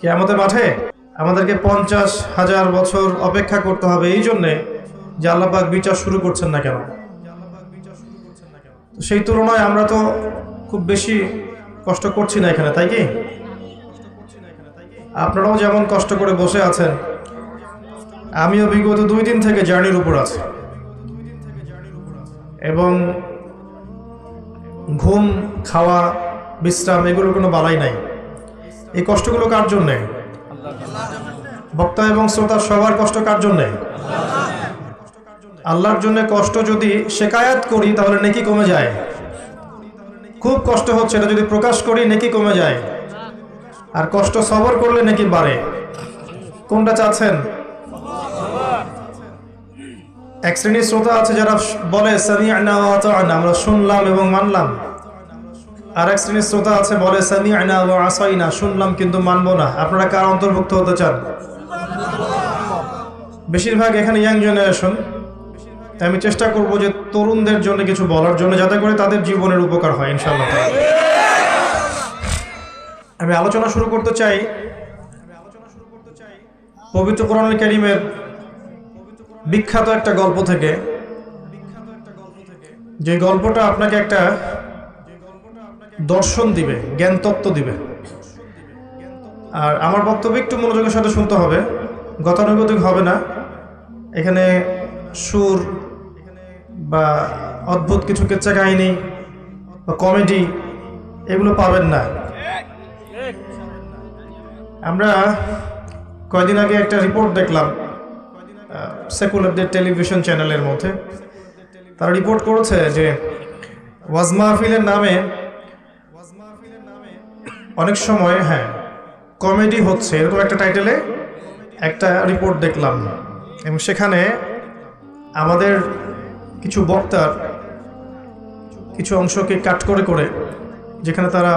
কেয়ামতের মাঠে আমাদেরকে পঞ্চাশ হাজার বছর অপেক্ষা করতে হবে। এই জন্যে যে আল্লাপাক বিচার শুরু করছেন না কেন? সেই তুলনায় আমরা তো খুব বেশি কষ্ট করছি না এখানে, তাই কি? আপনারাও যেমন কষ্ট করে বসে আছেন, আমিও বিগত দুই দিন থেকে জার্নির উপর আছি। এবং ঘুম, খাওয়া, বিশ্রাম, এগুলোর কোনো বালাই নাই। এই কষ্টগুলো কার জন্যে? বক্তা এবং শ্রোতা সবার কষ্ট কার জন্যে? আল্লাহর জন্য কষ্ট যদি শেকায়াত করি, তাহলে নেকি কমে যায়। খুব কষ্ট হচ্ছে, এটা যদি প্রকাশ করি, নেকি কমে যায়। আর কষ্ট সবর করলে নাকি বাড়ে। কোনটা চাচ্ছেন? এক শ্রেণির শ্রোতা আছে যারা বলে আমরা শুনলাম এবং মানলাম। আর এক শ্রেণির শ্রোতা আছে, বলে, সামিআনা ওয়া আসাইনা। শুনলাম, কিন্তু মানবো না। আপনারা কার অন্তর্ভুক্ত হতে চান? বেশিরভাগ এখানে ইয়াং জেনারেশন। আমি চেষ্টা করব যে তরুণদের জন্য কিছু বলার জন্য, যাতে করে তাদের জীবনের উপকার হয় ইনশাল্লাহ আমি আলোচনা শুরু করতে চাই। পবিত্র কোরআনুল কারীমের বিখ্যাত একটা গল্প থেকে। যে গল্পটা আপনাকে একটা দর্শন দিবে জ্ঞান তত্ত্ব দিবে। আর আমার বক্তব্য একটু মনোযোগের সাথে শুনতে হবে। গতানুগতিক হবে না। এখানে সুর বা অদ্ভুত কিছু কেচ্চা কাহিনী বা কমেডি এগুলো পাবেন না। আমরা কয়দিন আগে একটা রিপোর্ট দেখলাম সেকুলারদের টেলিভিশন চ্যানেলের মধ্যে। তারা রিপোর্ট করেছে যে ওয়াজ মাহফিলের নামে অনেক সময় হ্যাঁ কমেডি হচ্ছে, এরকম একটা টাইটেলে একটা রিপোর্ট দেখলাম। এবং সেখানে আমাদের কিছু বক্তার কিছু অংশকে কাট করে করে, যেখানে তারা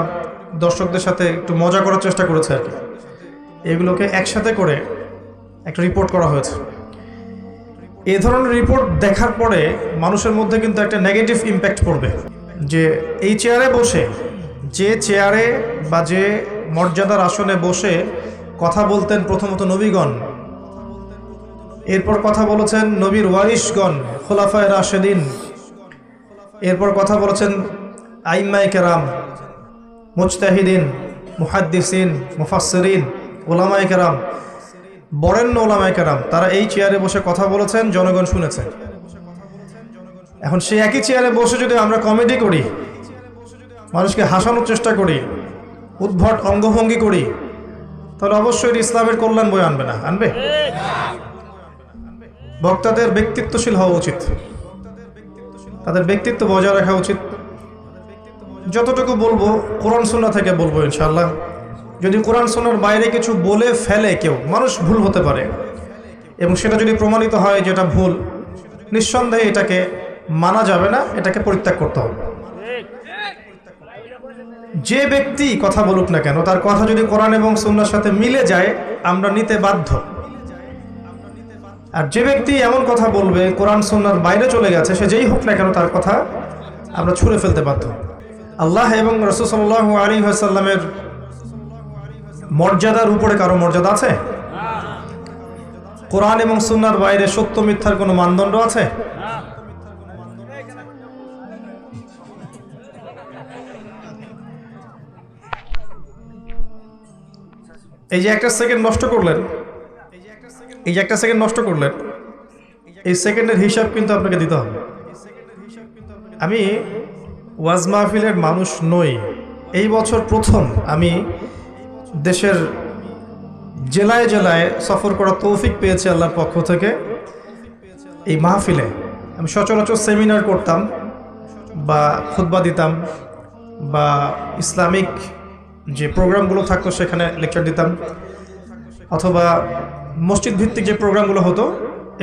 দর্শকদের সাথে একটু মজা করার চেষ্টা করেছে আর কি, এগুলোকে একসাথে করে একটা রিপোর্ট করা হয়েছে। এ ধরনের রিপোর্ট দেখার পরে মানুষের মধ্যে কিন্তু একটা নেগেটিভ ইম্প্যাক্ট পড়বে। যে এই চেয়ারে বসে যে চেয়ারে বা যে মর্যাদার আসনে বসে কথা বলতেন প্রথমত নবীগণ, এরপর কথা বলেছেন নবীর ওয়ারিশগণ, খোলাফায় রাশেদিন, এরপর কথা বলেছেন আইম্মাই কেরাম, মুজতাহিদিন, মুহাদ্দিসিন, মুফাসসিরিন ওলামাই কেরাম, বরেণ্য ওলামাই কেরাম, তারা এই চেয়ারে বসে কথা বলেছেন, জনগণ শুনেছে। এখন সেই একই চেয়ারে বসে যদি আমরা কমেডি করি মানুষকে হাসানোর চেষ্টা করি, উদ্ভট অঙ্গভঙ্গি করি, তাহলে অবশ্যই ইসলামের কল্যাণ বই আনবে না। আনবে? বক্তাদের ব্যক্তিত্বশীল হওয়া উচিত। তাদের ব্যক্তিত্ব বজায় রাখা উচিত। যতটুকু বলব, কোরআন সুন্না থেকে বলব ইনশাল্লাহ যদি কোরআন সুন্নার বাইরে কিছু বলে ফেলে কেউ, মানুষ ভুল হতে পারে। এবং সেটা যদি প্রমাণিত হয় যেটা ভুল, নিঃসন্দেহে এটাকে মানা যাবে না, এটাকে পরিত্যাগ করতে হবে। যে ব্যক্তি কথা বলুক না কেন, তার কথা যদি কোরআন এবং সুন্নার সাথে মিলে যায়, আমরা নিতে বাধ্য। আর যে ব্যক্তি এমন কথা বলবে, কোরআন সুন্নার বাইরে চলে গেছে, সে যেই হোক না কেন, তার কথা আমরা ছুঁড়ে ফেলতে বাধ্য। আল্লাহ এবং রসুল্লাহ আলী সাল্লামের মর্যাদার উপরে কারও মর্যাদা আছে? কোরআন এবং সুন্নার বাইরে সত্য মিথ্যার কোনো মানদণ্ড আছে? এই যে একটা সেকেন্ড নষ্ট করলেন। এই যে একটা সেকেন্ড নষ্ট করলেন। এই সেকেন্ডের হিসাব কিন্তু আপনাকে দিতে হবে। আমি ওয়াজ মাহফিলের মানুষ নই। এই বছর প্রথম আমি দেশের জেলায় জেলায় সফর করার তৌফিক পেয়েছি আল্লাহর পক্ষ থেকে। এই মাহফিলে আমি সচরাচর সেমিনার করতাম বা খুতবা দিতাম বা ইসলামিক যে প্রোগ্রামগুলো থাকতো সেখানে লেকচার দিতাম, অথবা মসজিদ ভিত্তিক যে প্রোগ্রামগুলো হতো,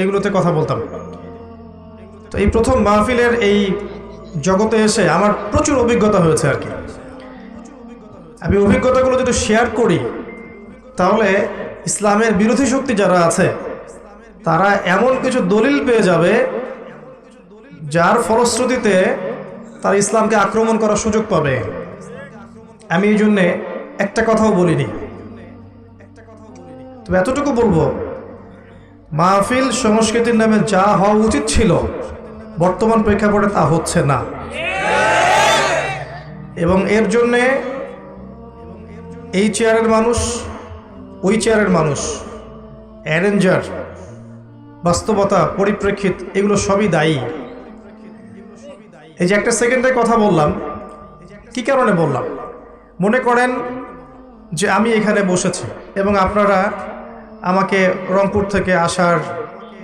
এগুলোতে কথা বলতাম। তো এই প্রথম মাহফিলের এই জগতে এসে আমার প্রচুর অভিজ্ঞতা হয়েছে আর কি। আমি অভিজ্ঞতাগুলো যদি শেয়ার করি, তাহলে ইসলামের বিরোধী শক্তি যারা আছে, তারা এমন কিছু দলিল পেয়ে যাবে, যার ফলশ্রুতিতে তার ইসলামকে আক্রমণ করার সুযোগ পাবে। আমি এই জন্যে একটা কথাও বলিনি। তবে এতটুকু বলব, মাহফিল সংস্কৃতির নামে যা হওয়া উচিত ছিল, বর্তমান প্রেক্ষাপটে তা হচ্ছে না। এবং এর জন্যে এই চেয়ারের মানুষ, ওই চেয়ারের মানুষ, অ্যারেঞ্জার, বাস্তবতা, পরিপ্রেক্ষিত, এগুলো সবই দায়ী। এই যে একটা সেকেন্ডের কথা বললাম, কি কারণে বললাম? মনে করেন যে আমি এখানে বসেছি এবং আপনারা আমাকে রংপুর থেকে আসার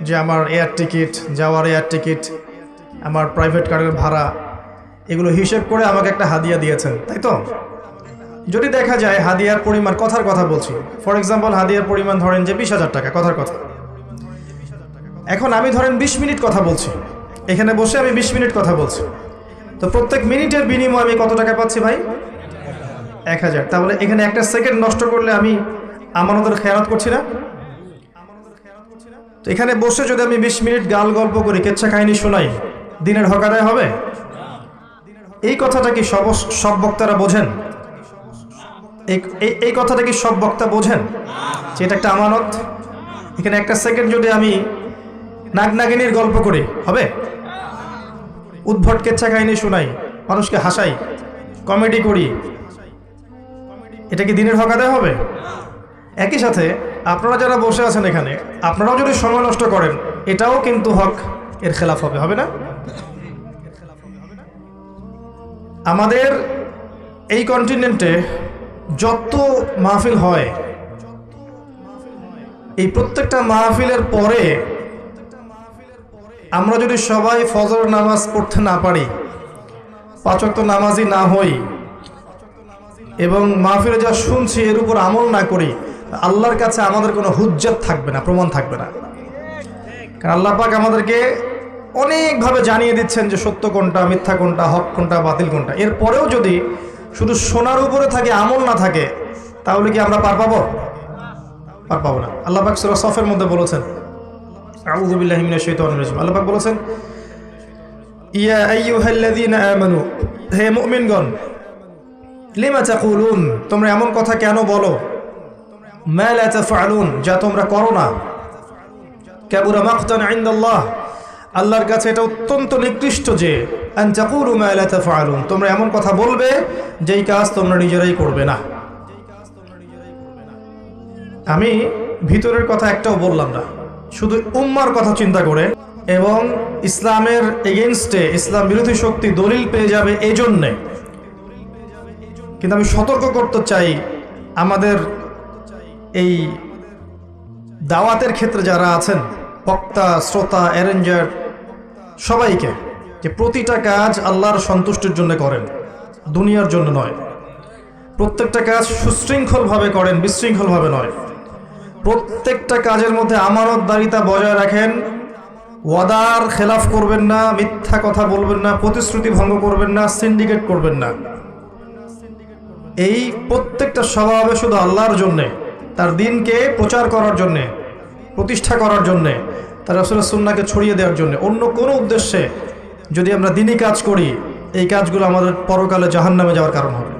যে আমার এয়ার টিকিট, যাওয়ার এয়ার টিকিট, আমার প্রাইভেট কারের ভাড়া, এগুলো হিসেব করে আমাকে একটা হাদিয়া দিয়েছেন, তাই তো? যদি দেখা যায় হাদিয়ার পরিমাণ, কথার কথা বলছি ফর এক্সাম্পল হাদিয়ার পরিমাণ ধরেন যে বিশ হাজার টাকা, কথার কথা। এখন আমি ধরেন বিশ মিনিট কথা বলছি, এখানে বসে আমি বিশ মিনিট কথা বলছি। তো প্রত্যেক মিনিটের বিনিময়ে আমি কত টাকা পাচ্ছি ভাই? এক হাজার। তাহলে এখানে একটা সেকেন্ড নষ্ট করলে আমি আমানতের খেয়ানত করছি না? তো এখানে বসে যদি আমি বিশ মিনিট গাল গল্প করি, কেচ্ছা কাহিনী শোনাই, দিনের হকারায় হবে? এই কথাটা কি সব সব বক্তারা বোঝেন? এই কথাটা কি সব বক্তা বোঝেন? যে এটা একটা আমানত। এখানে একটা সেকেন্ড যদি আমি নাগনাগিনীর গল্প করি, হবে? উদ্ভট কেচ্ছা কাহিনী শোনাই, মানুষকে হাসাই, কমেডি করি এটা কি দিনের হকাতে হবে? একই সাথে আপনারা যারা বসে আছেন এখানে, আপনারাও যদি সময় নষ্ট করেন, এটাও কিন্তু হক এর খেলাফ হবে হবে না? আমাদের এই কন্টিনেন্টে যত মাহফিল হয়, এই প্রত্যেকটা মাহফিলের পরে আমরা যদি সবাই ফজর নামাজ পড়তে না পারি পাচক তো নামাজি না হই এবং মাহফিলে যা শুনছি, এর উপর আমল না করি, আল্লাহর কাছে আমাদের কোনো হুজ্জাত থাকবে না, প্রমাণ থাকবে না। কারণ আল্লাহ পাক আমাদেরকে অনেকভাবে জানিয়ে দিচ্ছেন যে সত্য কোনটা, মিথ্যা কোনটা, হক কোনটা, বাতিল কোনটা। এরপরেও যদি শুধু সোনার উপরে থাকে, আমল না থাকে, তাহলে কি আমরা পার পাবো? পার পাবো না। আল্লাহ পাক সুরা সফের মধ্যে বলেছেন রাজিম। আল্লাহ পাক বলেছেন, ইয়া হে মুমিনগণ লিমা তাকুলুন? তোমরা এমন কথা কেন বলো? মা লা তাফআলুন, যা তোমরা করো না। কাবুরা মাকতান ইনদাল্লাহ। আল্লাহর কাছে এটা অত্যন্ত নিকৃষ্ট যে, আন তাকুলু মা লা তাফআলুন। তোমরা এমন কথা বলবে, যেই কাজ তোমরা নিজেরাই করবে না। আমি ভিতরের কথা একটাও বললাম না। শুধু উম্মার কথা চিন্তা করে, এবং ইসলামের এগেনস্টে ইসলাম বিরোধী শক্তি দলিল পেয়ে যাবে এই জন্যে কিন্তু আমি সতর্ক করতে চাই আমাদের এই দাওয়াতের ক্ষেত্রে যারা আছেন, বক্তা, শ্রোতা অ্যারেঞ্জার সবাইকে যে প্রতিটা কাজ আল্লাহর সন্তুষ্টির জন্য করেন, দুনিয়ার জন্য নয়। প্রত্যেকটা কাজ সুশৃঙ্খলভাবে করেন, বিশৃঙ্খলভাবে নয়। প্রত্যেকটা কাজের মধ্যে আমানতদারিতা বজায় রাখেন, ওয়াদার খেলাফ করবেন না, মিথ্যা কথা বলবেন না, প্রতিশ্রুতি ভঙ্গ করবেন না সিন্ডিকেট করবেন না। এই প্রত্যেকটা স্বভাবে শুধু আল্লাহর জন্যে, তার দিনকে প্রচার করার জন্যে, প্রতিষ্ঠা করার জন্যে, তার আসলে সুন্নাকে ছড়িয়ে দেওয়ার জন্য, অন্য কোনো উদ্দেশ্যে যদি আমরা দিনই কাজ করি, এই কাজগুলো আমাদের পরকালে জাহান নামে যাওয়ার কারণ হবে।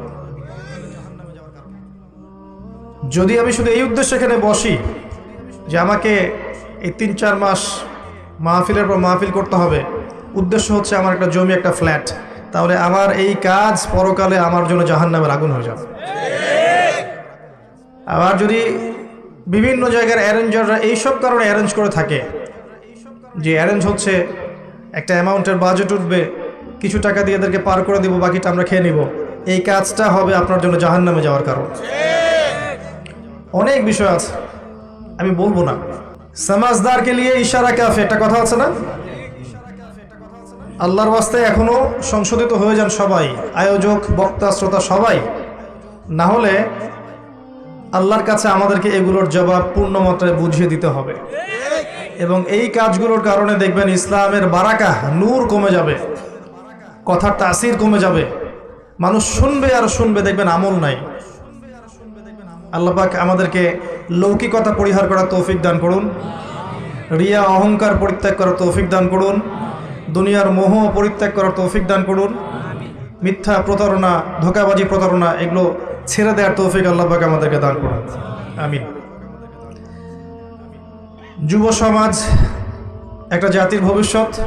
যদি আমি শুধু এই উদ্দেশ্যে এখানে বসি যে আমাকে এই তিন চার মাস মাহফিলের পর মাহফিল করতে হবে, উদ্দেশ্য হচ্ছে আমার একটা জমি, একটা ফ্ল্যাট তাহলে আমার এই কাজ পরকালে আমার জন্য জাহান নামের আগুন হয়ে যাবে। আবার যদি বিভিন্ন জায়গার অ্যারেঞ্জাররা এইসব কারণে অ্যারেঞ্জ করে থাকে, যে অ্যারেঞ্জ হচ্ছে একটা অ্যামাউন্টের বাজেট উঠবে, কিছু টাকা দিয়ে এদেরকে পার করে দিব, বাকিটা আমরা খেয়ে নিব, এই কাজটা হবে আপনার জন্য জাহান নামে যাওয়ার কারণ। অনেক বিষয় আছে, আমি বলব না। সমাজদারকে নিয়ে ইশারা কাফে, একটা কথা আছে না? আল্লাহর বাস্তে এখনও সংশোধিত হয়ে যান সবাই, আয়োজক, বক্তা, শ্রোতা সবাই। না হলে আল্লাহর কাছে আমাদেরকে এগুলোর জবাব পূর্ণ মাত্রায় বুঝিয়ে দিতে হবে। এবং এই কাজগুলোর কারণে দেখবেন ইসলামের বারাকা নূর কমে যাবে, কথার তাসির কমে যাবে। মানুষ শুনবে আর শুনবে, দেখবেন আমল নাই। আল্লাহ পাক আমাদেরকে লৌকিকতা পরিহার করার তৌফিক দান করুন। রিয়া অহংকার পরিত্যাগ করার তৌফিক দান করুন। দুনিয়ার মোহ পরিত্যাগ করার তৌফিক দান করুন। মিথ্যা প্রতারণা ধোকাবাজি প্রতারণা এগুলো ছেড়ে দেওয়ার তৌফিক আল্লাহ পাক আমাদেরকে দান করুন। আমিন। যুব সমাজ একটা জাতির ভবিষ্যৎ।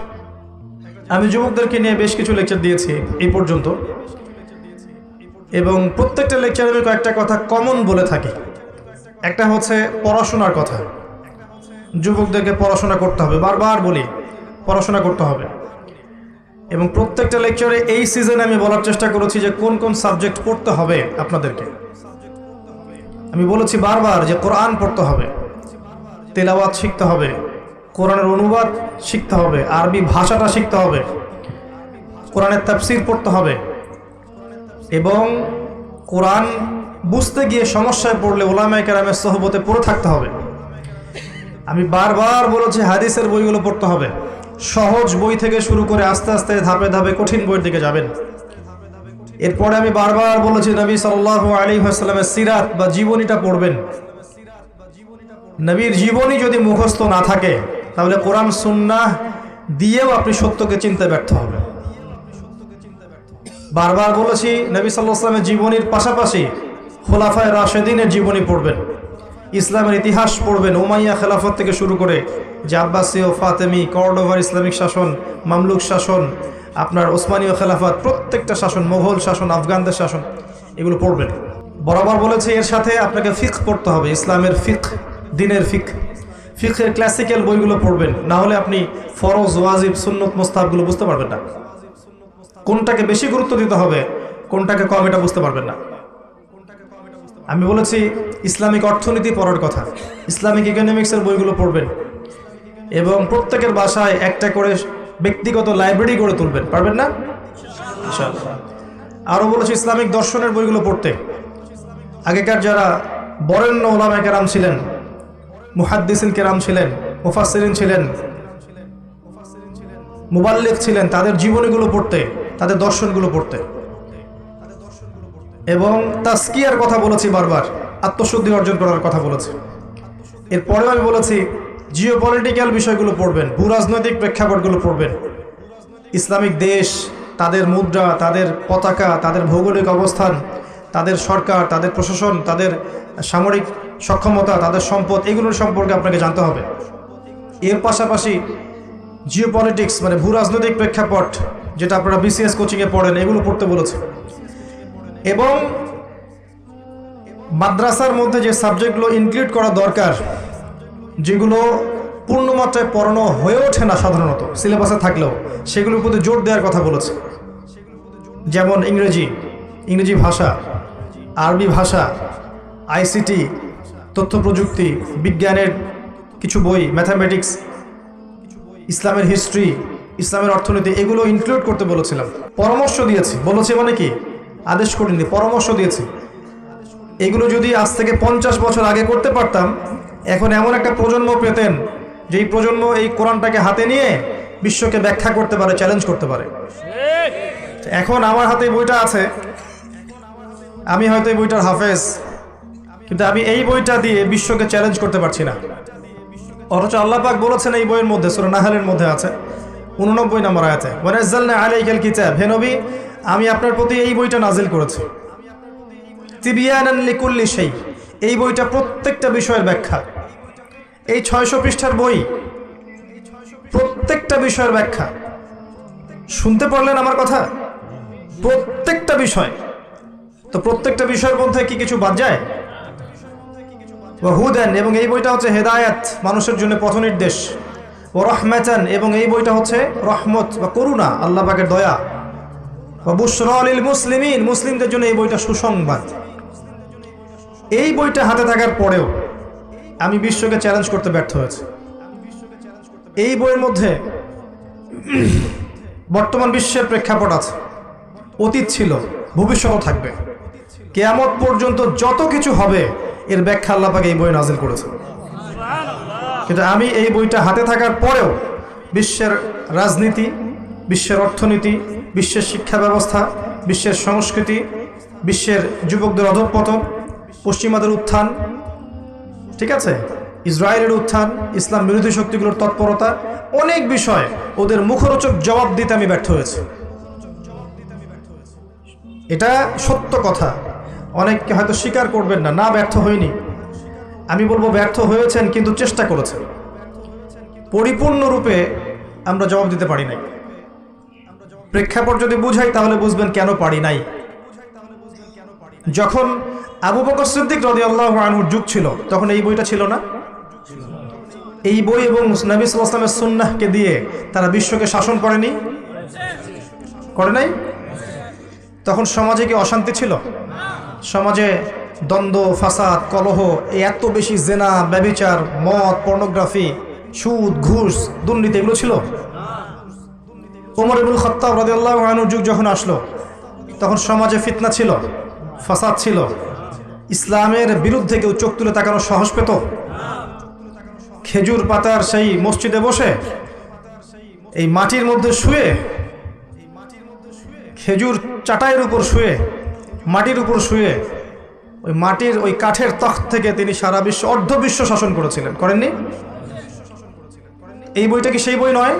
আমি যুবকদেরকে নিয়ে বেশ কিছু লেকচার দিয়েছি এই পর্যন্ত। এবং প্রত্যেকটা লেকচারে আমি কয়েকটা কথা কমন বলে থাকি। একটা হচ্ছে পড়াশোনার কথা। যুবকদেরকে পড়াশোনা করতে হবে। বারবার বলি পড়াশোনা করতে হবে। এবং প্রত্যেকটা লেকচারে এই সিজনে আমি বলার চেষ্টা করেছি যে কোন কোন সাবজেক্ট পড়তে হবে আপনাদেরকে। আমি বলেছি বারবার যে কোরআন পড়তে হবে, তেলাওয়াত শিখতে হবে, কোরআনের অনুবাদ শিখতে হবে, আরবি ভাষাটা শিখতে হবে, কোরআনের তাফসির পড়তে হবে এবং কোরআন বুঝতে গিয়ে সমস্যায় পড়লে ওলামায় কেরামের সহবতে পড়ে থাকতে হবে। আমি বারবার বলেছি হাদিসের বইগুলো পড়তে হবে। সহজ বই থেকে শুরু করে আস্তে আস্তে ধাপে ধাপে কঠিন বইয়ের দিকে যাবেন। এরপরে আমি বারবার বলেছি, নবী সাল্লাহ আলী হাসলামের সিরাত বা জীবনীটা পড়বেন। নবীর জীবনী যদি মুখস্থ না থাকে, তাহলে কোরআন, সুন্নাহ দিয়েও আপনি সত্যকে চিনতে ব্যর্থ হবেন। বারবার বলেছি, নবী সাল্লাহ আসলামের জীবনীর পাশাপাশি খোলাফায় রাশেদিনের জীবনী পড়বেন। ইসলামের ইতিহাস পড়বেন উমাইয়া খেলাফত থেকে শুরু করে যে আব্বাসীয় ফাতেমি, কর্ডোভার ইসলামিক শাসন, মামলুক শাসন, আপনার ওসমানীয় খেলাফত, প্রত্যেকটা শাসন, মোঘল শাসন, আফগানদের শাসন, এগুলো পড়বেন। বরাবর বলেছে এর সাথে আপনাকে ফিক পড়তে হবে, ইসলামের ফিক, দিনের ফিক। ফিকের ক্লাসিক্যাল বইগুলো পড়বেন, না হলে আপনি ফরজ, ওয়াজিব, সুন্নত মোস্তাবগুলো বুঝতে পারবেন না। কোনটাকে বেশি গুরুত্ব দিতে হবে, কোনটাকে কম, এটা বুঝতে পারবেন না। আমি বলেছি ইসলামিক অর্থনীতি পড়ার কথা। ইসলামিক ইকোনমিক্সের বইগুলো পড়বেন। এবং প্রত্যেকের বাসায় একটা করে ব্যক্তিগত লাইব্রেরি গড়ে তুলবেন। পারবেন না। আরও বলেছি, ইসলামিক দর্শনের বইগুলো পড়তে। আগেকার যারা বরেণ্য ওলামা কেরাম ছিলেন, মুহাদ্দিসিন কেরাম ছিলেন, মুফাসসিরিন ছিলেন, মুবাল্লিক ছিলেন, তাদের জীবনীগুলো পড়তে, তাদের দর্শনগুলো পড়তে। এবং তাস্কিয়ার কথা বলেছি বারবার। আত্মশুদ্ধি অর্জন করার কথা বলেছি। এরপরেও আমি বলেছি জিও পলিটিক্যাল বিষয়গুলো পড়বেন, ভূরাজনৈতিক প্রেক্ষাপটগুলো পড়বেন। ইসলামিক দেশ, তাদের মুদ্রা, তাদের পতাকা, তাদের ভৌগোলিক অবস্থান, তাদের সরকার, তাদের প্রশাসন, তাদের সামরিক সক্ষমতা, তাদের সম্পদ, এগুলোর সম্পর্কে আপনাকে জানতে হবে। এর পাশাপাশি জিও পলিটিক্স মানে ভূ রাজনৈতিক প্রেক্ষাপট, যেটা আপনারা বিসিএস কোচিংয়ে পড়েন, এগুলো পড়তে বলেছে। এবং মাদ্রাসার মধ্যে যে সাবজেক্টগুলো ইনক্লুড করা দরকার, যেগুলো পূর্ণমাত্রায় পড়ানো হয়ে ওঠে না সাধারণত সিলেবাসে থাকলেও, সেগুলোর প্রতি জোর দেওয়ার কথা বলেছে। যেমন ইংরেজি ইংরেজি ভাষা, আরবি ভাষা, আইসিটি, তথ্য প্রযুক্তি, বিজ্ঞানের কিছু বই ম্যাথামেটিক্স ইসলামের হিস্ট্রি ইসলামের অর্থনীতি, এগুলো ইনক্লুড করতে বলেছিলাম। পরামর্শ দিয়েছি। বলেছি মানে কি? আদেশ করিনি, পরামর্শ দিয়েছি। এগুলো যদি আজ থেকে পঞ্চাশ বছর আগে করতে পারতাম, এখন এমন একটা প্রজন্ম পেতেন যে এই প্রজন্ম এই কোরআনটাকে হাতে নিয়ে বিশ্বকে ব্যাখ্যা করতে পারে চ্যালেঞ্জ করতে পারে। এখন আমার হাতে বইটা আছে, আমি হয়তো এই বইটার হাফেজ, কিন্তু আমি এই বইটা দিয়ে বিশ্বকে চ্যালেঞ্জ করতে পারছি না। অথচ আল্লাহ পাক বলেছেন এই বইয়ের মধ্যে, সুরা নাহালের মধ্যে আছে, উননব্বই নম্বর আয়াতে, ওয়ানাজ্জালনা আলাইকাল কিতাব। হে নবী, আমি আপনার প্রতি এই বইটা নাজিল করেছি। তিবিয়ানান লিকুল্লি সেই এই বইটা প্রত্যেকটা বিষয়ের ব্যাখ্যা। এই ছয়শো পৃষ্ঠার বই প্রত্যেকটা বিষয়ের ব্যাখ্যা। শুনতে পারলেন আমার কথা? প্রত্যেকটা বিষয়। তো প্রত্যেকটা বিষয়ের মধ্যে কি কিছু বাদ যায়? হুদেন, এবং এই বইটা হচ্ছে হেদায়াত, মানুষের জন্য পথ নির্দেশ ও রহমাচান এবং এই বইটা হচ্ছে রহমত বা করুণা, আল্লাহ পাকের দয়া। বা বুসরলিল মুসলিমিন, মুসলিমদের জন্য এই বইটা সুসংবাদ। এই বইটা হাতে থাকার পরেও আমি বিশ্বকে চ্যালেঞ্জ করতে ব্যর্থ হয়েছি। এই বইয়ের মধ্যে বর্তমান বিশ্বের প্রেক্ষাপট আছে। অতীত ছিল, ভবিষ্যৎও থাকবে। কেয়ামত পর্যন্ত যত কিছু হবে, এর ব্যাখ্যা আল্লাপাকে এই বই নাজিল করেছে কিন্তু আমি এই বইটা হাতে থাকার পরেও বিশ্বের রাজনীতি, বিশ্বের অর্থনীতি, বিশ্বের শিক্ষা ব্যবস্থা, বিশ্বের সংস্কৃতি, বিশ্বের যুবকদের অধঃপতন পশ্চিমাদের উত্থান, ঠিক আছে? ইসরায়েলের উত্থান, ইসলাম বিরোধী শক্তিগুলোর তৎপরতা, অনেক বিষয় ওদের মুখরোচক জবাব দিতে আমি ব্যর্থ হয়েছি। এটা সত্য কথা। অনেককে হয়তো স্বীকার করবেন না না ব্যর্থ হয়নি। আমি বলব ব্যর্থ হয়েছেন কিন্তু চেষ্টা করেছেন। পরিপূর্ণরূপে আমরা জবাব দিতে পারি নাই। প্রেক্ষাপট যদি বুঝাই তাহলে বুঝবেন কেন পারি নাই। যখন আবু বকর সিদ্দিক রদি আল্লাহ আনহুর যুগ ছিল, তখন এই বইটা ছিল না? এই বই এবং নবী সাল্লামের সুন্নাহকে দিয়ে তারা বিশ্বকে শাসন করেনি? করে নাই? তখন সমাজে কি অশান্তি ছিল? সমাজে দ্বন্দ্ব, ফাসাদ, কলহ এত বেশি জেনা, ব্যবিচার, মদ, পর্নোগ্রাফি, সুদ, ঘুষ, দুর্নীতি এগুলো ছিল? ওমর ইবুল খত্তাব রাদিয়াল্লাহু আনহুর যুগ যখন আসলো, তখন সমাজে ফিতনা ছিল। ফাসাদ ছিল। ইসলামের বিরুদ্ধে কেউ চোখ তুলে তাকানো সাহস পেত? খেজুর পাতার সেই মসজিদে বসে, এই মাটির মধ্যে শুয়ে, খেজুর চাটাইয়ের উপর শুয়ে, মাটির উপর শুয়ে, ওই মাটির ওই কাঠের তখ্ত থেকে তিনি সারা বিশ্ব, অর্ধ বিশ্ব শাসন করেছিলেন। করেননি? এই বইটা কি সেই বই নয়?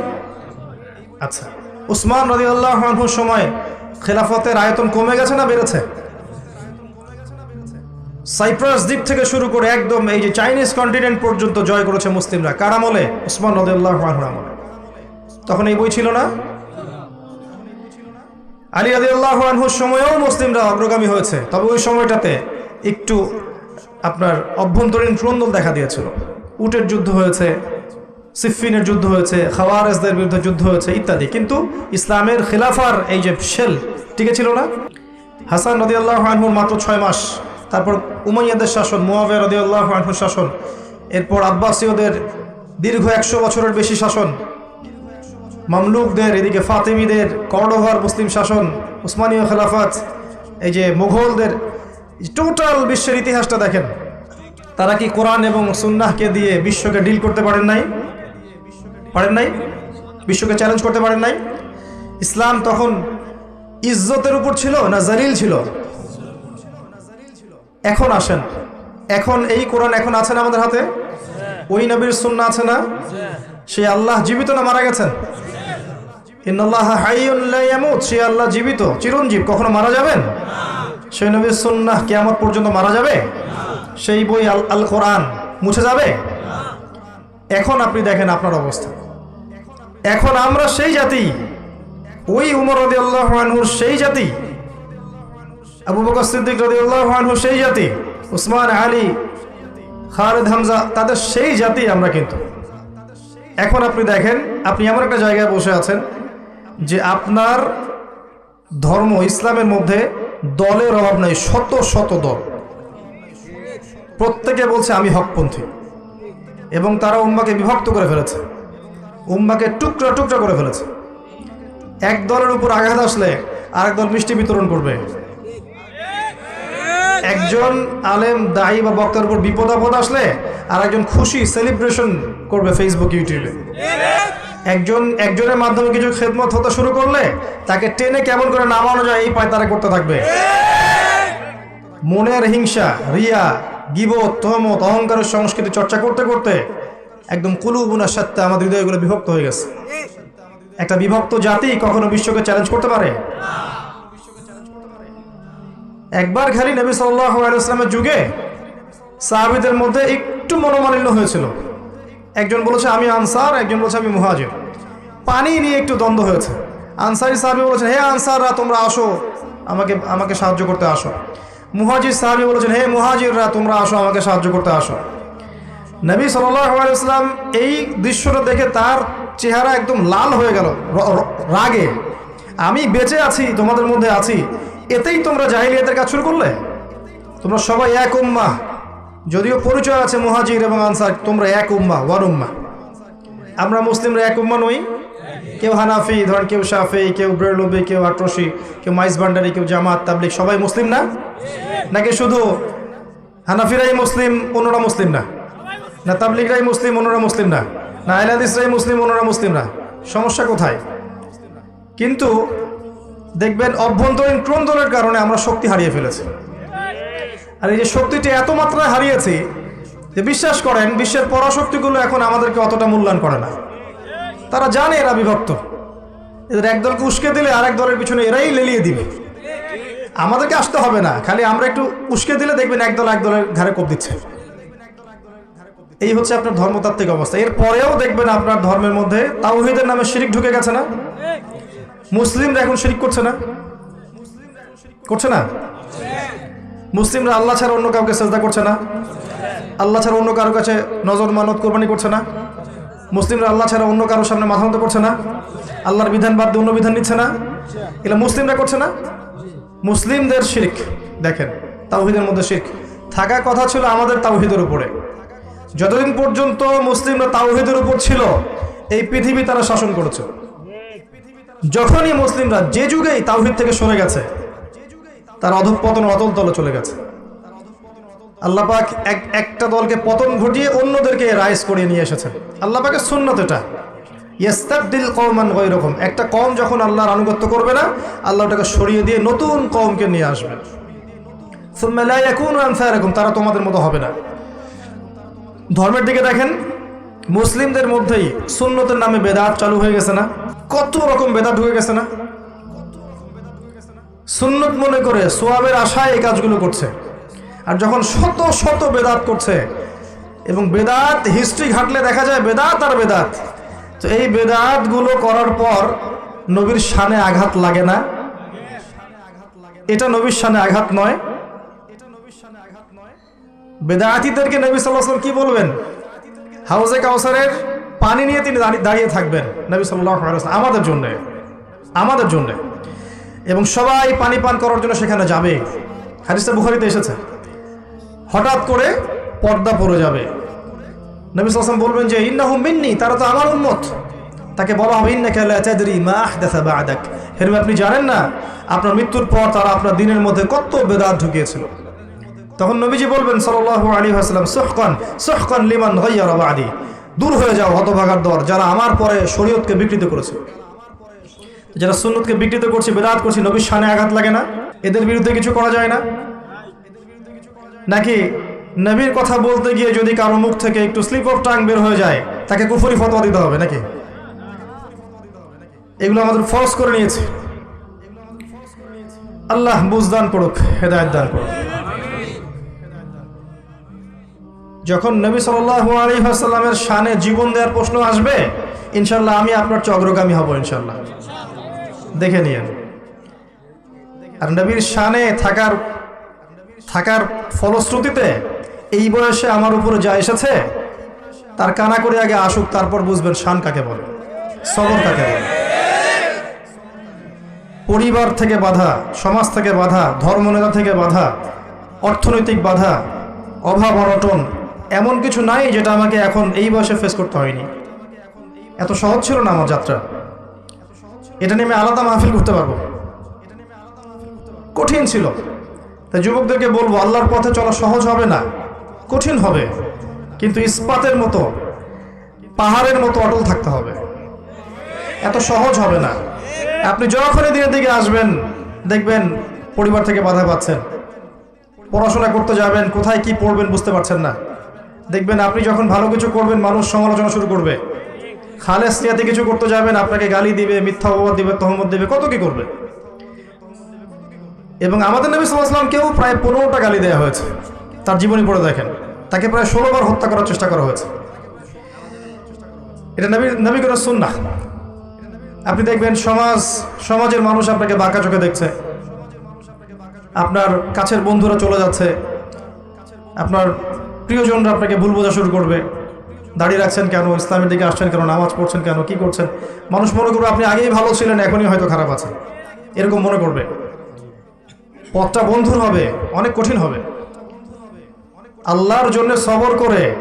আচ্ছা। উসমান রাজি আল্লাহর সময় খেলাফতের আয়তন কমে গেছে না বেড়েছে? সাইপ্রাস দ্বীপ থেকে শুরু করে একদম এই যে চাইনিজ কন্টিনেন্ট পর্যন্ত জয় করেছে মুসলিমরা। কার আমলে? উসমান রাজি আল্লাহর আমলে। তখন এই বই ছিল না? আলী আদি আল্লাহ আনহুর সময়েও মুসলিমরা অগ্রগামী হয়েছে। তবে ওই সময়টাতে একটু আপনার অভ্যন্তরীণ ক্রন্দল দেখা দিয়েছিল। উটের যুদ্ধ হয়েছে সিফিনের যুদ্ধ হয়েছে, খাওয়ারেজদের বিরুদ্ধে যুদ্ধ হয়েছে ইত্যাদি। কিন্তু ইসলামের খিলাফার এই যে শেল টিকে ছিল না? হাসান রদি আল্লাহ আনহুর মাত্র ছয় মাস তারপর উমাইয়াদের শাসন মুয়াবিয়া রদি আল্লাহ আনহুর শাসন, এরপর আব্বাসীয়দের দীর্ঘ একশো বছরের বেশি শাসন, মামলুকদের, এদিকে ফাতেমিদের কর্ডোভার মুসলিম শাসন, উসমানীয় খেলাফত, এই যে মুঘলদের, টোটাল বিশ্বের ইতিহাসটা দেখেন। তারা কি কোরআন এবং সুন্নাহকে দিয়ে বিশ্বকে ডিল করতে পারেন নাই? পারেন নাই? বিশ্বকে চ্যালেঞ্জ করতে পারেন নাই? ইসলাম তখন ইজ্জতের উপর ছিল না জালিল ছিল? এখন আসেন। এখন এই কোরআন এখন আছে না আমাদের হাতে? ওই নবীর সুন্না আছে না? সেই আল্লাহ জীবিত না মারা গেছেন? সে আল্লাহ জীবিত, চিরঞ্জীব। কখনো মারা যাবেন? সেই নবীর সুন্নাহ কিয়ামত পর্যন্ত মারা যাবে? সেই বই আল আল কোরআন মুছে যাবে? এখন আপনি দেখেন আপনার অবস্থা। এখন আমরা সেই জাতি, ওই উমর রদি আল্লাহ সেই জাতি আবু বকর সিদ্দিক রদি আল্লাহ আনহুর সেই জাতি, উসমান, আলী, খালেদ, হামজা, তাদের সেই জাতি আমরা কিন্তু। এখন আপনি দেখেন, আপনি এমন একটা জায়গায় বসে আছেন যে আপনার ধর্ম ইসলামের মধ্যে দলের অভাব নাই, শত শত দল। প্রত্যেকে বলছে, আমি হকপন্থী। এবং তারা উম্মাকে বিভক্ত করে ফেলেছে। উম্মাকে টুকরা টুকরা করে ফেলেছে। এক দলের উপর আঘাত আসলে আরেক দল মিষ্টি বিতরণ করবে। একজন আলেম দায়ী বা বক্তার উপর বিপদ আপদ আসলে আর একজন খুশি সেলিব্রেশন করবে ফেসবুক ইউটিউবে একজন, একজনের মাধ্যমে কিছু খেদমত হতে শুরু করলে তাকে টেনে কেমন করে নামানো যায় এই পায় তারা করতে থাকবে। মনের হিংসা, রিয়া, গিবত, তহমত, অহংকারের সংস্কৃতি চর্চা করতে করতে একদম কুলুবুনার সাথে আমাদের হৃদয়গুলো বিভক্ত হয়ে গেছে। একটা বিভক্ত জাতি কখনো বিশ্বকে চ্যালেঞ্জ করতে পারে? একবার খালি নবী সাল্লামের যুগে সাহাবিদের মধ্যে একটু মনোমালিন্য হয়েছিল। একজন বলেছে, আমি আনসার, একজন বলেছে, আমি মুহাজির। পানি নিয়ে একটু দ্বন্দ্ব হয়েছে। আনসারি সাহাবি বলেছেন, হে আনসাররা, তোমরা আসো, আমাকে আমাকে সাহায্য করতে আসো। মুহাজির সাহাবি বলেছেন, হে মুহাজিররা, তোমরা আসো, আমাকে সাহায্য করতে আসো। নবী সাল্লাম এই দৃশ্যটা দেখে তার চেহারা একদম লাল হয়ে গেল রাগে। আমি বেঁচে আছি, তোমাদের মধ্যে আছি। এতেই তোমরা জাহিলিয়াতের কাজ শুরু করলে? তোমরা সবাই এক উম্মা। যদিও পরিচয় আছে মুহাজির এবং আনসার, তোমরা এক উম্মা, ওয়ান উম্মা। আমরা মুসলিমরা এক উম্মা নই। কেউ হানাফি, ধরেন কেউ শাফি, কেউ ব্রেলবি, কেউ আটরসি, কেউ মাইস ভান্ডারি, কেউ জামাত তাবলিক সবাই মুসলিম না? নাকি শুধু হানাফিরাই মুসলিম, অন্যরা মুসলিম না? না, তাবলিগরাই মুসলিম, অন্যরা মুসলিম না? না আহলাদিসরাই মুসলিম, অন্যরা মুসলিম না? সমস্যা কোথায়? কিন্তু দেখবেন অভ্যন্তরীণ ক্রন্দনের কারণে আমরা শক্তি হারিয়ে ফেলেছি। আর এই যে শক্তিটি এত মাত্রায় হারিয়েছি যে বিশ্বাস করেন, বিশ্বের পরাশক্তিগুলো এখন আমাদেরকে অতটা মূল্যায়ন করে না। তারা জানে এরা বিভক্ত। এদের একদলকে উস্কে দিলে আরেক দলের পিছনে এরাই লেলিয়ে দিবে। আমাদেরকে আসতে হবে না, খালি আমরা একটু উস্কে দিলে দেখবেন একদল এক দলের ঘাড়ে কোপ দিচ্ছে। এই হচ্ছে আপনার ধর্মতাত্ত্বিক অবস্থা। এর পরেও দেখবেন আপনার ধর্মের মধ্যে তাওহিদের নামে শিরিক ঢুকে গেছে না? মুসলিমরা এখন শিরিক করছে না? করছে না? মুসলিমরা আল্লাহ ছাড়া অন্য কাউকে সেজদা করছে না? আল্লাহ ছাড়া অন্য কারও কাছে নজর মানত কোরবানি করছে না? মুসলিমরা আল্লাহ ছাড়া অন্য কারোর সামনে মাথা মতো করছে না? আল্লাহর বিধান বাদ দিয়ে অন্য বিধান নিচ্ছে না? এগুলো মুসলিমরা করছে না? মুসলিমদের শির্ক, দেখেন, তাওহিদের মধ্যে শির্ক। থাকা কথা ছিল আমাদের তাওহিদের উপরে। যতদিন পর্যন্ত মুসলিমরা তাওহিদের উপর ছিল, এই পৃথিবী তারা শাসন করেছে। যখনই মুসলিমরা যে যুগেই তাওহিদ থেকে সরে গেছে, তার অধঃপতন অতল তলে চলে গেছে। আল্লাহ পাক এক, একটা দলকে পতন ঘটিয়ে অন্যদেরকে রাইজ করিয়ে নিয়ে এসেছেন। আল্লাহ পাকের সুন্নত এটা। ইস্তাবদিল কওমান রকম একটা কম যখন আল্লাহর আনুগত্য করবে না, আল্লাহ ওটাকে সরিয়ে দিয়ে নতুন কমকে নিয়ে আসবেন সুম্মা লা ইয়াকুনু আমসালাকুম তারা তোমাদের মতো হবে না। ধর্মের দিকে দেখেন মুসলিমদের মধ্যেই সুন্নতের নামে বেদাত চালু হয়ে গেছে না? কত রকম বেদাত ঢুকে গেছে না? সুন্নত মনে করে সোয়াবের আশায় এই কাজগুলো করছে। আর যখন শত শত বেদাত করছে, এবং বেদাত হিস্ট্রি ঘাটলে দেখা যায় বেদাত আর বেদাত, তো এই বেদাতগুলো করার পর নবীর শানে আঘাত লাগে না? এটা নবীর শানে আঘাত নয়। বেদাতিদেরকে নবী সাল্লাহ কি বলবেন? হাউজে কাউসারের পানি নিয়ে তিনি দাঁড়ি- দাঁড়িয়ে থাকবেন নবী সাল্লাহ আমাদের জন্যে। আমাদের জন্যে। এবং সবাই পানি পান করার জন্য সেখানে যাবে। হাদিসটা বুখারিতে এসেছে। হঠাৎ করে পর্দা পড়ে যাবে। নবী সাল্লাম বলবেন যে, ইন্নাহু মিন্নি, তারা তো আমার উন্মত তাকে বলা হবে, ইন্নাকা লা তাদরি মা আহদাসা বা'দাক। হেরবে আপনি জানেন না, আপনার মৃত্যুর পর তারা আপনার দিনের মধ্যে কত বেদাত ঢুকিয়েছিল। তখন নবীজি বলবেন সাল্লাল্লাহু আলাইহি ওয়াসাল্লাম, সুহকান সুহকান লিমান গায়্যারা বাদি দূর হয়ে যাও হতভাগার দর, যারা আমার পরে শরীয়তকে বিকৃত করেছে। যারা সুন্নতকে বিকৃত করছে, বেদাত করছে, নবীর সানে আঘাত লাগে না? এদের বিরুদ্ধে কিছু করা যায় না? নাকি নবীর কথা বলতে গিয়ে যদি কারও মুখ থেকে একটু স্লিপ অফ টাং বের হয়ে যায়, তাকে কুফরি ফতোয়া দিতে হবে নাকি? এগুলো আমাদের ফরজ করে নিয়েছে। আল্লাহ বুঝদান করুক, হেদায়ত দান করুক। যখন নবী সাল্লাল্লাহু আলাইহি ওয়াসাল্লামের শানে জীবন দেওয়ার প্রশ্ন আসবে ইনশাল্লাহ আমি আপনার চগ্রগামী হব ইনশাল্লাহ দেখে নিয়েন। আর নবীর শানে থাকার থাকার ফলশ্রুতিতে এই বয়সে আমার উপরে যা এসেছে, তার কানা করে আগে আসুক, তারপর বুঝবেন শান কাকে বলে, সবর কাকে বলে। পরিবার থেকে বাধা, সমাজ থেকে বাধা, ধর্মনেতা থেকে বাধা, অর্থনৈতিক বাধা, অভাব অনটন এমন কিছু নাই যেটা আমাকে এখন এই বয়সে ফেস করতে হয়নি। এত সহজ ছিল না আমার যাত্রা। এটা নিয়ে আমি আলাদা মাহফিল করতে পারব। কঠিন ছিল। তাই যুবকদেরকে বলব, আল্লাহর পথে চলা সহজ হবে না, কঠিন হবে। কিন্তু ইস্পাতের মতো, পাহাড়ের মতো অটল থাকতে হবে। এত সহজ হবে না। আপনি যখনই দিনের দিকে আসবেন, দেখবেন পরিবার থেকে বাধা পাচ্ছেন। পড়াশোনা করতে যাবেন, কোথায় কি পড়বেন বুঝতে পারছেন না। দেখবেন আপনি যখন ভালো কিছু করবেন, মানুষ সমালোচনা শুরু করবে। খালেস নিয়াতে কিছু করতে যাবেন, আপনাকে গালি দিবে, মিথ্যা অপবাদ দিবে, তহমত দিবে, কত কি করবে? এবং আমাদের নবী সাল্লামকেও প্রায় পনেরোটা গালি দেওয়া হয়েছে। তার জীবনী পড়ে দেখেন। তাকে প্রায় ষোলোবার হত্যা করার চেষ্টা করা হয়েছে। এটা নবী নবী কোনো সুন্না আপনি দেখবেন সমাজ, সমাজের মানুষ আপনাকে বাঁকা চোখে দেখছে। আপনার কাছের বন্ধুরা চলে যাচ্ছে। আপনার প্রিয়জনরা আপনাকে ভুল বোঝা শুরু করবে। দাঁড়িয়ে রাখছেন কেন? ইসলামের দিকে আসছেন কেন? নামাজ পড়ছেন কেন? কি করছেন? মানুষ মনে করবে আপনি আগেই ভালো ছিলেন, এখনই হয়তো খারাপ আছেন। এরকম মনে করবে। পথটা বন্ধুর হবে, অনেক কঠিন হবে। আল্লাহর জন্য সবর করে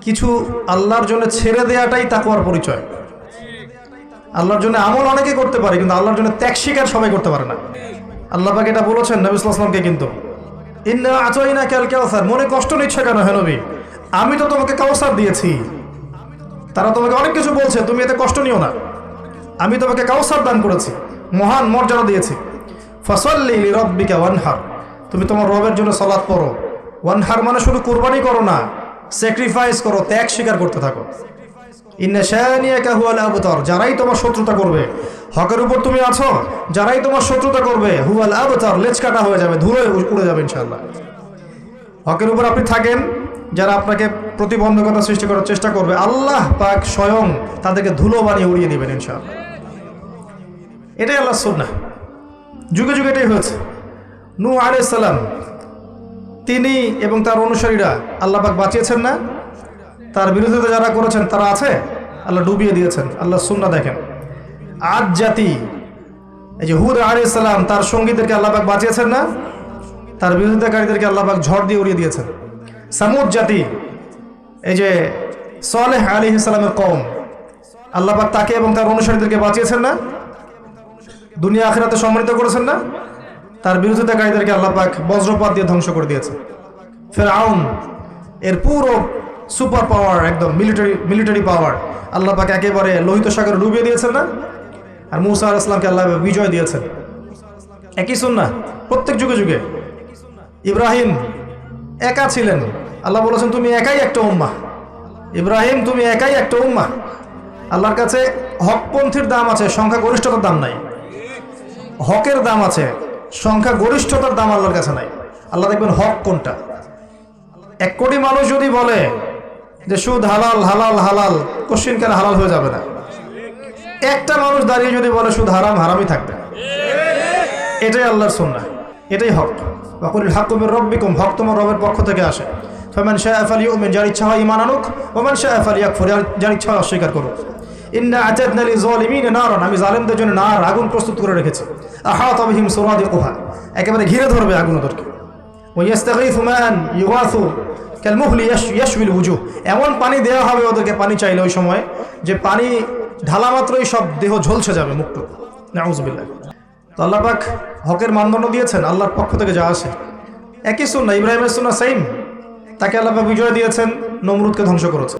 কিছু আল্লাহর জন্য ছেড়ে দেওয়াটাই তাকুয়ার পরিচয়। আল্লাহর জন্য আমল অনেকে করতে পারে, কিন্তু আল্লাহর জন্য ত্যাগ স্বীকার সবাই করতে পারে না। আল্লাহ পাক এটা বলেছেন, নবী আসলামকে কিন্তু। কাউসার মনে কষ্ট নিচ্ছে কেন হে নবী? আমি তো তোমাকে কাউসার দিয়েছি। তারা তোমাকে অনেক কিছু বলছে, তুমি এতে কষ্ট নিও না। আমি তোমাকে কাউসার দান করেছি, মহান মর্যাদা দিয়েছি। ফসল্লি রব্বিকা ওয়ানহার। তুমি তোমার রবের জন্য সলাৎ পড়ো। ওয়ানহার মানে শুধু কোরবানি করো না স্যাক্রিফাইস করো, ত্যাগ স্বীকার করতে থাকো। যারাই তোমার শত্রুতা করবে। হকের উপর তুমি আছো, যারাই তোমার শত্রুতা করবে, হুয়াল আবতার লেজ কাটা হয়ে যাবে ধুলো উড়ে যাবে ইনশাআল্লাহ। হকের উপর আপনি থাকেন, যারা আপনাকে প্রতিবন্ধকতা সৃষ্টি করার চেষ্টা করবে, আল্লাহ পাক স্বয়ং তাদেরকে ধুলো বানিয়ে উড়িয়ে দিবেন ইনশাআল্লাহ। এটাই আল্লাহ সুন্না যুগে যুগে এটাই হয়েছে। নু আলাইহিস সালাম, তিনি এবং তার অনুসারীরা আল্লাহ পাক বাঁচিয়েছেন না? তার বিরোধিতা যারা করেছেন, তারা আছে? আল্লাহ ডুবিয়ে দিয়েছেন। আল্লাহ সুন্না দেখেন। আজ জাতি, এই যে হুদ আলাইহিস সালাম, তার সঙ্গীদেরকে আল্লাহ পাক বাঁচিয়েছেন না? তার বিরোধিতাকারীদেরকে আল্লাহ পাক ঝড় দিয়ে উড়িয়ে দিয়েছেন। সামুদ জাতি, এই যে সালেহ আলী ইসলামের কম আল্লাহ পাক তাকে এবং তার অনুসারীদেরকে বাঁচিয়েছেন না? দুনিয়া আখেরাতে সম্মানিত করেছেন না? তার বিরোধিতাকারীদেরকে আল্লাহ পাক বজ্রপাত দিয়ে ধ্বংস করে দিয়েছে ফের আউন এর পুরো সুপার পাওয়ার, একদম মিলিটারি মিলিটারি পাওয়ার আল্লাহ পাক একেবারে লোহিত সাগরে ডুবিয়ে দিয়েছেন না? আর মুসা আল ইসলামকে আল্লাহ বিজয় দিয়েছেন। একই শুন না প্রত্যেক যুগে যুগে। ইব্রাহিম একা ছিলেন। আল্লাহ বলেছেন, তুমি একাই একটা উম্মা ইব্রাহিম, তুমি একাই একটা উম্মা আল্লাহর কাছে হকপন্থীর দাম আছে সংখ্যা গরিষ্ঠতার দাম নাই। হকের দাম আছে সংখ্যা গরিষ্ঠতার দাম আল্লাহর কাছে নাই। আল্লাহ দেখবেন হক কোনটা? এক কোটি মানুষ যদি বলে যে সুদ হালাল হালাল হালাল কোশ্চিন কেন হালাল হয়ে যাবে না? একটা মানুষ দাঁড়িয়ে যদি বলে সুদ হারাম, হারামই থাকবে। এটাই আল্লাহর সুন্নাহ। এটাই হক। বাকুল হাকুমের রব্বিকুম, হক তোমার রবের পক্ষ থেকে আসে। ফমান শাহ আফাল ইউমিন যার ইচ্ছা হয় ইমান আনুক। ওমান শাহ আফাল ইয়াকফুর যার- ইচ্ছা হয় অস্বীকার করুক। ইন্না আতাদনা লিযালিমিন নারান, আমি জালেমদের জন্য নার, আগুন প্রস্তুত করে রেখেছি। আহা তবে হিম বিহিম সুরাদিকুহা। একেবারে ঘিরে ধরবে আগুন ওদেরকে। ওয়াস্তাগীথু মান ইউগাথু কালমুহলি ইয়াশ- বুঝু এমন পানি দেওয়া হবে ওদেরকে পানি চাইলে ওই সময়, যে পানি ঢালা মাত্রই সব দেহ ঝলসে যাবে মুক্ত নাউজুবিল্লাহ। তো আল্লাহ পাক হকের মানদণ্ড দিয়েছেন, আল্লাহর পক্ষ থেকে যা আসে একই সুন্না ইব্রাহিমের সুন্না সেম তাকে আল্লাহ বিজয় দিয়েছেন, নমরুদকে ধ্বংস করেছে।